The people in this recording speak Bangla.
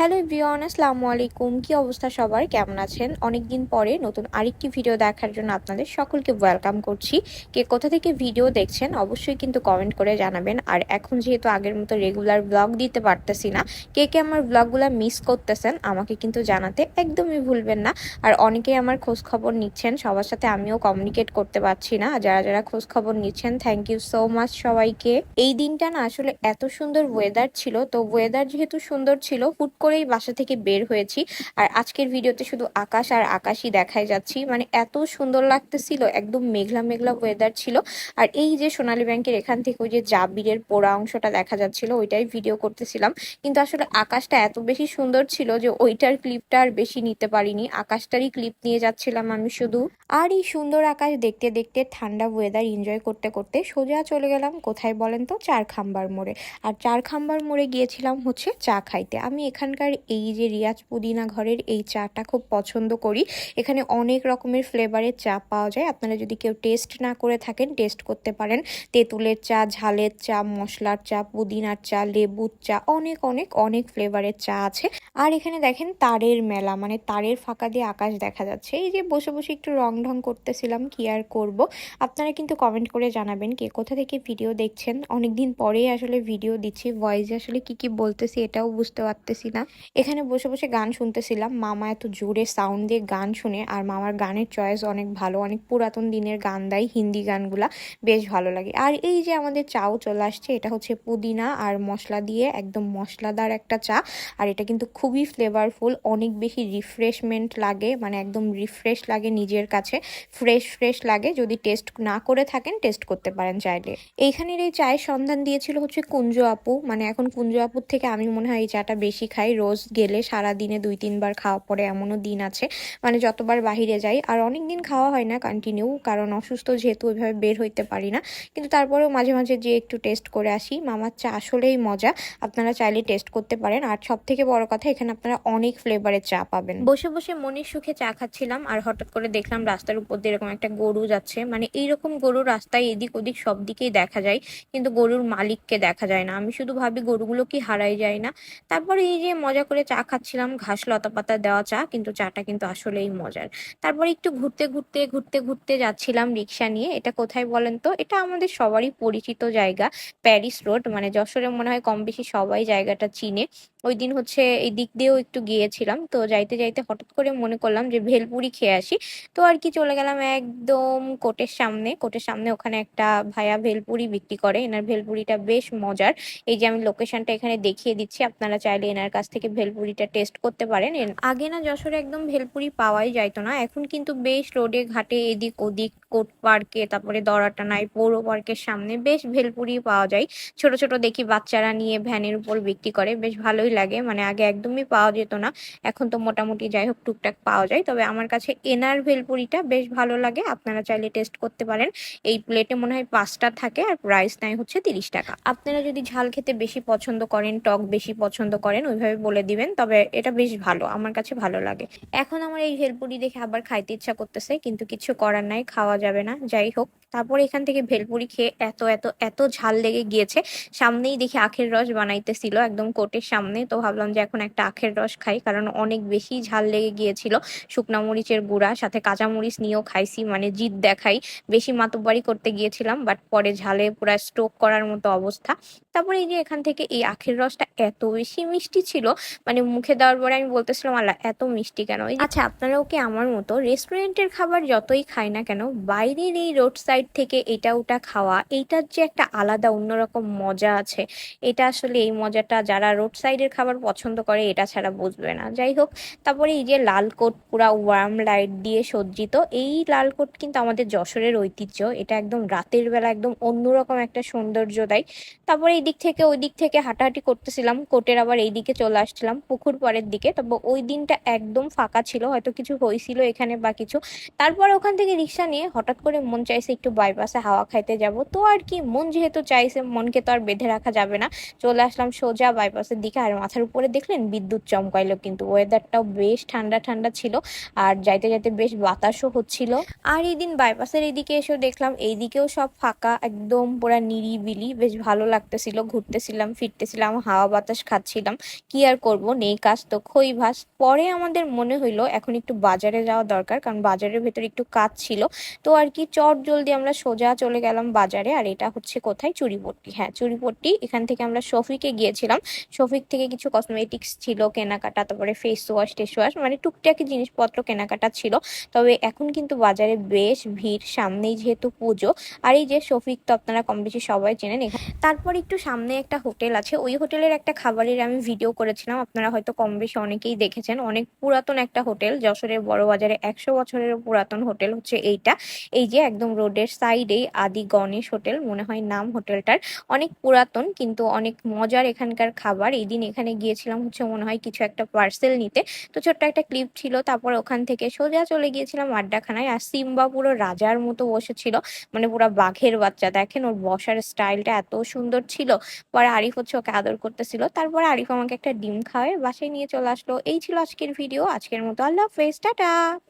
হ্যালো এভরিওয়ান, আসসালামু আলাইকুম। কি অবস্থা সবার? কেমন আছেন? অনেকদিন পরে নতুন আরেকটি ভিডিও দেখার জন্য আপনাদের সকলকে ওয়েলকাম করছি। কে কোথা থেকে ভিডিও দেখছেন, অবশ্যই কিন্তু কমেন্ট করে জানাবেন। আর এখন যেহেতু আগের মতো রেগুলার ব্লগ দিতে পারতেছি না, কে কে আমার ব্লগগুলো মিস করতেছেন, আমাকে কিন্তু জানাতে একদমই ভুলবেন না। আর অনেকেই আমার খোঁজ খবর নিচ্ছেন, সবার সাথে আমিও কমিউনিকেট করতে পারছি না। যারা যারা খোঁজ খবর নিচ্ছেন থ্যাংক ইউ সো মাচ সবাইকে। এই দিনটা না আসলে এত সুন্দর ওয়েদার ছিল। তো ওয়েদার যেহেতু সুন্দর ছিল, হুট করেই বাসা থেকে বের হয়েছি। আর আজকের ভিডিওতে শুধু আকাশ আর আকাশই দেখাই যাচ্ছি। মানে এত সুন্দর লাগতেছিল, একদম মেঘলা মেঘলা ওয়েদার ছিল। আর এই যে সোনালী ব্যাংকের এখান থেকে ওই যে জাবিরের পোড়া অংশটা দেখা যাচ্ছিল, ওইটাই ভিডিও করতেছিলাম। কিন্তু আসলে আকাশটা এত বেশি সুন্দর ছিল যে ওইটার ক্লিপটা আর বেশি নিতে পারিনি। আকাশটারই ক্লিপ নিয়ে যাচ্ছিলাম আমি শুধু। আর এই সুন্দর আকাশ দেখতে দেখতে ঠান্ডা ওয়েদার এনজয় করতে করতে সোজা চলে গেলাম কোথায় বলেন তো? চার খাম্বার মোড়ে। আর চার খাম্বার মোড়ে গিয়েছিলাম হচ্ছে চা খাইতে। আমি এখানকার এই যে রিয়াজ পুদিনা ঘরের এই চাটা খুব পছন্দ করি। এখানে অনেক রকমের ফ্লেভারের চা পাওয়া যায়। আপনারা যদি কেউ টেস্ট না করে থাকেন টেস্ট করতে পারেন। তেঁতুলের চা, ঝালের চা, মশলার চা, পুদিনার চা, লেবুর চা, অনেক অনেক অনেক ফ্লেভারের চা আছে। আর এখানে দেখেন তারের মেলা মানে তারের ফাঁকা দিয়ে আকাশ দেখা যাচ্ছে। এই যে বসে বসে একটু রং ঢং করতেছিলাম, কি আর করব? আপনারা কিন্তু কমেন্ট করে জানাবেন কে কোথা থেকে ভিডিও দেখছেন। অনেকদিন পরেই আসলে ভিডিও দিচ্ছি। ভয়েসে আসলে কি কি বলতেছি এটাও বুঝতে পারতেছি না। এখানে বসে বসে গান শুনতেছিলাম। মামা এত জোরে সাউন্ড দিয়ে গান শুনে আর মামার গানের চয়েস অনেক ভালো, অনেক পুরাতন দিনের গান দেয় হিন্দি গানগুলা। বেশ ভালো লাগে। আর এই যে আমাদের চাও চলে আসছে, এটা হচ্ছে পুদিনা আর মশলা দিয়ে একদম মশলাদার একটা চা। আর এটা কিন্তু খুবই ফ্লেভারফুল অনেক বেশি রিফ্রেশমেন্ট লাগে মানে একদম রিফ্রেশ লাগে নিজের কাছে। ফ্রেশ ফ্রেশ লাগে। যদি টেস্ট না করে থাকেন টেস্ট করতে পারেন চাইলে। এইখানের এই চায়ের সন্ধান দিয়েছিল হচ্ছে কুঞ্জ আপু। মানে এখন কুঞ্জ আপুর থেকে আমি মনে হয় এই চাটা বেশি খাই। রোজ গেলে সারা দিনে দুই, তিনবার খাওয়া পরে এমনও দিন আছে। মানে যতবার বাহিরে যাই, আর অনেক দিন খাওয়া হয় না কন্টিনিউ কারণ অসুস্থ যেহেতু ওইভাবে বের হইতে পারি না। কিন্তু তারপরেও মাঝে মাঝে যে একটু টেস্ট করে আসি। মামার চা আসলেই মজা, আপনারা চাইলে টেস্ট করতে পারেন। আর সব থেকে বড় কথা, এখানে আপনারা অনেক ফ্লেভারের চা পাবেন। বসে বসে মনের সুখে চা খাচ্ছিলাম, আর হঠাৎ করে দেখলাম রাস্তার উপর দিয়ে এরকম একটা গরু যাচ্ছে। মানে এইরকম গরু রাস্তায় এদিক ওদিক সব দিকেই দেখা যায়, কিন্তু গরুর মালিককে দেখা যায় না। আমি শুধু ভাবি গরুগুলো কি হারাই যায় না। তারপরে এই যে মজা করে চা খাচ্ছিলাম। ঘাস লতা পাতা দেওয়া চা, কিন্তু চাটা কিন্তু আসলেই মজার। তারপরে একটু ঘুরতে ঘুরতে ঘুরতে ঘুরতে যাচ্ছিলাম রিক্সা নিয়ে। এটা কোথায় বলেন তো? এটা আমাদের সবারই পরিচিত জায়গা, প্যারিস রোড। মানে যশোরে মনে হয় কম বেশি সবাই জায়গাটা চিনে। ওই দিন হচ্ছে এই দিক দিয়েও একটু গিয়েছিলাম। তো যাইতে যাইতে হঠাৎ করে মনে করলাম যে ভেলপুরি খেয়ে আসি। তো আর কি চলে গেলাম একদম কোটের সামনে। কোটের সামনে ওখানে একটা ভাইয়া ভেলপুরি বিক্রি করে। এনার ভেলপুরিটা বেশ মজার। এই যে আমি লোকেশনটা এখানে দেখিয়ে দিচ্ছি। আপনারা চাইলে এনার কাছ থেকে ভেলপুরিটা টেস্ট করতে পারেন। আগে না যশোরে একদম ভেলপুরি পাওয়াই যাইতো না। এখন কিন্তু বেশ রোডে, ঘাটে, এদিক ওদিক কোট পার্কে, তারপরে দরাটানায় পৌর পার্কের সামনে বেশ ভেলপুরি পাওয়া যায়। ছোট ছোট দেখি বাচ্চারা নিয়ে ভ্যানের উপর বিক্রি করে, বেশ ভালোই লাগে। মানে আগে একদমই পাওয়া যেত না, এখন তো মোটামুটি যাই হোক টুকটাক পাওয়া যায়। তবে আমার কাছে এনার ভেলপুরিটা বেশ ভালো লাগে, আপনারা চাইলে টেস্ট করতে পারেন। এই প্লেটে মনে হয় পাঁচটা থাকে আর প্রাইস নেয় হচ্ছে তিরিশ টাকা। আপনারা যদি ঝাল খেতে বেশি পছন্দ করেন, টক বেশি পছন্দ করেন, ওইভাবে বলে দিবেন। তবে এটা বেশ ভালো, আমার কাছে ভালো লাগে। এখন আমার এই ভেলপুরি দেখে আবার খাইতে ইচ্ছা করতেছে, কিন্তু কিছু করার নাই, খাওয়া যাবে না, যাই হোক। তারপর এখান থেকে ভেলপুরি খেয়ে এত এত এত ঝাল লেগে গিয়েছে। সামনেই দেখি আখের রস বানাইতেছিল একদম কোটের সামনে। তো ভাবলাম যে এখন একটা আখের রস খাই, কারণ অনেক বেশি ঝাল লেগে গিয়েছিল। শুকনা মরিচের গুঁড়া, সাথে কাঁচা মরিচ নিয়েও খাইছি মানে জিদ দেখাই। বেশি মাতব্বারি করতে গিয়েছিলাম, বাট পরে ঝালে পুরো স্ট্রোক করার মতো অবস্থা। তারপরে এই যে এখান থেকে এই আখের রসটা এত বেশি মিষ্টি ছিল মানে মুখে দেওয়ার পরে আমি বলতেছিলাম, আল্লাহ, এত মিষ্টি কেন? আচ্ছা আপনারাও কি আমার মতো রেস্টুরেন্টের খাবার যতই খাই না কেন বাইরের এই রোড সাইড থেকে এটা ওটা খাওয়া, এইটার যে একটা আলাদা অন্যরকম মজা আছে। এটা আসলে এই মজাটা যারা রোড সাইডের খাবার পছন্দ করে এটা ছাড়া বুঝবে না। যাই হোক, তারপরে এই যে লাল কোট পুরা ওয়ার্ম লাইট দিয়ে সজ্জিত, এই লাল কোট কিন্তু আমাদের যশোরের ঐতিহ্য। এটা একদম রাতের বেলা একদম অন্যরকম একটা সৌন্দর্য দেয় তারপরে এই দিক থেকে ওই দিক থেকে হাঁটাহাঁটি করতেছিলাম, কোটের আবার এই দিকে চলে আসছিলাম, পুকুর পাড়ের দিকে। তবে ওই দিনটা একদম ফাঁকা ছিল, হয়তো কিছু হয়েছিল এখানে বা কিছু। তারপরে ওখান থেকে রিক্সা নিয়ে হঠাৎ করে মন চাইছে একটু বাইপাসে হাওয়া খাইতে যাব। তো আর কি, মন যেহেতু চাইছে, মনকে তো আর বেঁধে রাখা যাবে না। চলে আসলাম সোজা বাইপাসের দিকে আর মাথার উপরে দেখলেন বিদ্যুৎ চমকাইলো কিন্তু। ওয়েদারটাও বেশ ঠান্ডা ঠান্ডা ছিল আর যাইতে যাইতে বেশ বাতাসও হচ্ছিল। আর এই দিন বাইপাসের এইদিকে এসেও দেখলাম এইদিকেও সব ফাঁকা, একদম পুরা নিরিবিলি। বেশ ভালো লাগতেছিল, ঘুরতেছিলাম, ফিরতেছিলাম, হাওয়া বাতাস খাচ্ছিলাম। কি আর করব, নেই কাজ তো, খই ভাস। পরে আমাদের মনে হইল এখন একটু বাজারে যাওয়া দরকার, কারণ বাজারের ভেতরে একটু কাজ ছিল। তো আর কি চট জলদি আমরা সোজা চলে গেলাম বাজারে, আর এটা হচ্ছে কোথায়? চুরিপট্টি হ্যাঁ চুরিপট্টি এখান থেকে আমরা শফিকে গিয়েছিলাম। শফিক থেকে কিছু কসমেটিক্স ছিল, কেনাকাটা, তারপরে ফেস ওয়াশ টেস ওয়াশ মানে টুকটাকি জিনিসপত্র কেনাকাটা ছিল। তবে এখন কিন্তু বাজারে বেশ ভিড়, সামনেই যেহেতু পুজো। আর এই যে শফিক তো আপনারা কম বেশি সবাই চেনেন তারপর একটু সামনে একটা হোটেল আছে। ওই হোটেলের একটা খাবারের আমি ভিডিও করেছিলাম, আপনারা হয়তো কম বেশি অনেকেই দেখেছেন। অনেক পুরাতন একটা হোটেল, যশোরের বড় বাজারে একশো বছরের পুরাতন হোটেল হচ্ছে এইটা। এই যে একদম রোডের সাইডেই আদি গণেশ হোটেল, মনে হয় নাম হোটেলটার। অনেক পুরাতন কিন্তু অনেক মজার এখানকার খাবার। এই দিন এখানে গিয়েছিলাম হচ্ছে মনে হয় কিছু একটা পার্সেল নিতে। তো ছোট্ট একটা ক্লিপ ছিল, তারপর ওখান থেকে সোজা চলে গিয়েছিলাম আড্ডাখানায়। আর সিম্বা পুরো রাজার মতো বসেছিল মানে পুরো বাঘের বাচ্চা। দেখেন ওর বসার স্টাইলটা এত সুন্দর ছিল। পরে আরিফ হচ্ছে ওকে আদর করতেছিল। তারপরে আরিফ আমাকে একটা ডিম খাওয়ায় বাসায় নিয়ে চলে আসলো। এই ছিল আজকের ভিডিও আজকের মতো আল্লাহ হাফেজ। টাটা!